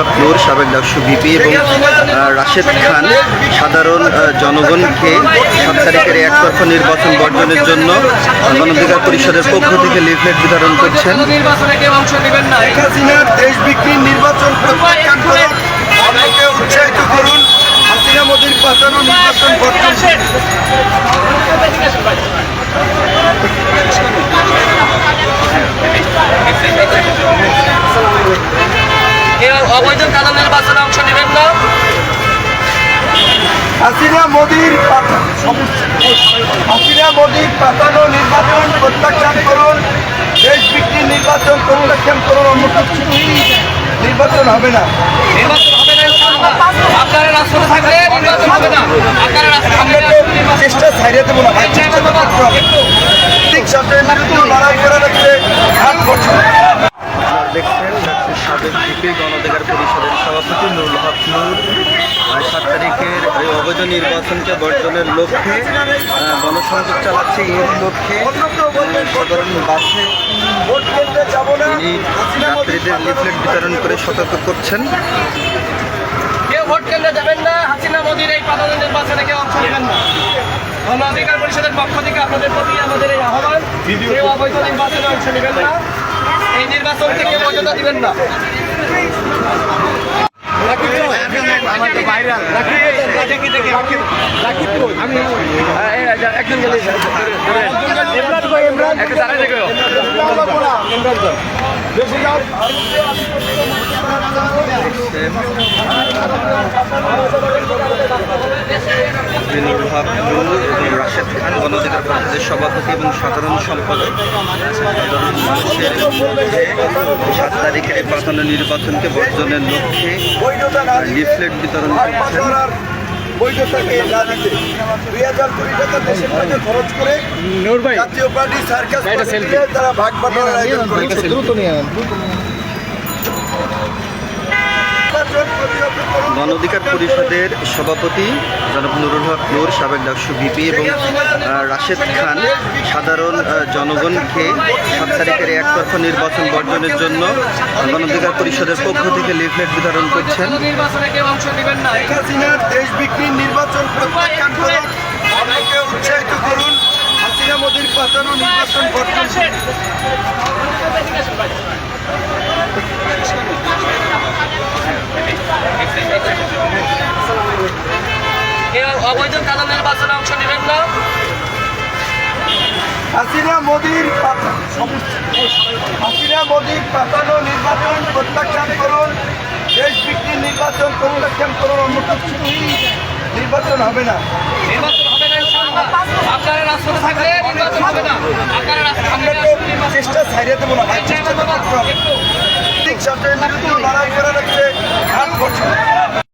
হক নূর সাবেক ডাকসু ভিপি এবং রাশেদ খান, সাধারণ জনগণকে সাত তারিখের একতরফা নির্বাচন বর্জনের জন্য গণঅধিকার পরিষদের পক্ষ থেকে লিফলেট বিতরণ করছেন। নির্বাচনে কেউ অবৈধ কালো নির্বাচনে অংশ নেবেন না। হাসিনা মোদীর হাসিনা মোদীর পাতানো নির্বাচন প্রত্যাখ্যান করুন দেশ বিক্রির নির্বাচন প্রত্যাখ্যান করুন অন্য নির্বাচন হবে না। নির্বাচন হবে না আপনারা রাষ্ট্র থাকলে নির্বাচন হবে না। আপনারা রাষ্ট্র চেষ্টা ছাড়িয়ে দেবো না ঠিক বিরুদ্ধে লড়াই করে রাখতে আট বছর আপনারা দেখছেন ডাক্তার সাবেক ভিপি গণঅধিকার পরিষদের সভাপতি নুরুল হক নূর আহ, সাত তারিখের এই অবৈধ নির্বাচনকে বর্জনের লক্ষ্যে গণসংযোগ চালাচ্ছে এর লক্ষ্যে সাধারণ বাসে ভোট কেন্দ্রে যাব না তিনি যাত্রীদের লিফলেট বিতরণ করে সতর্ক করছেন। কেউ ভোট কেন্দ্রে যাবেন না হাসিনা মোদির এই নির্বাচনে কেউ অংশ নেবেন না। গণ অধিকার পরিষদের পক্ষ থেকে আপনাদের প্রতি আমাদের এই আহ্বান কেউ অবৈধ নির্বাচনে অংশ নেবেন না এই নির্বাচন থেকে বৈধতা দিবেন না। নুরুল হক নূর এবং রাশেদ খান গণঅধিকার পরিষদের সভাপতি এবং সাধারণ সম্পাদক। সাধারণ মানুষের মধ্যে সাত তারিখের এই পাতানো নির্বাচনকে বর্জনের লক্ষ্যে লিফলেট বিতরণ করছেন বৈধতাকে না দিতে দুই হাজার কোটি টাকা দেশের মধ্যে খরচ করে জাতীয় পার্টি সার্কাস তারা ভাগ বাটোয়ারার আয়োজন করেছে প্রতিহত গণ অধিকার পরিষদের সভাপতি জনাব নুরুল হক নূর, সাবেক ডাকসু ভিপি এবং রাশেদ খান, সাধারণ জনগণকে সাত তারিখের একতরফা নির্বাচন বর্জনের জন্য গণ অধিকার পরিষদের পক্ষ থেকে লিফলেট বিতরণ করছেন। দেশ নির্বাচন মোদীর পাতানো নির্বাচন বর্জন অবৈধ কালো নির্বাচনে অংশ নেবেন না। হাসিনা মোদীর হাসিনা মোদীর পাতানো নির্বাচন প্রত্যাখ্যান করুন দেশ বিক্রির নির্বাচন প্রত্যাখ্যান করুন অন্য কিছু নির্বাচন হবে না। নির্বাচন হবে না আপনারা রাষ্ট্র থাকলে নির্বাচন হবে না। আপনারা রাষ্ট্র থাকলে আমরা তো চেষ্টা ছাড়িয়ে দেবো না চেষ্টা তো করতে হবে। ঠিক সরকারের বিরুদ্ধে করছে।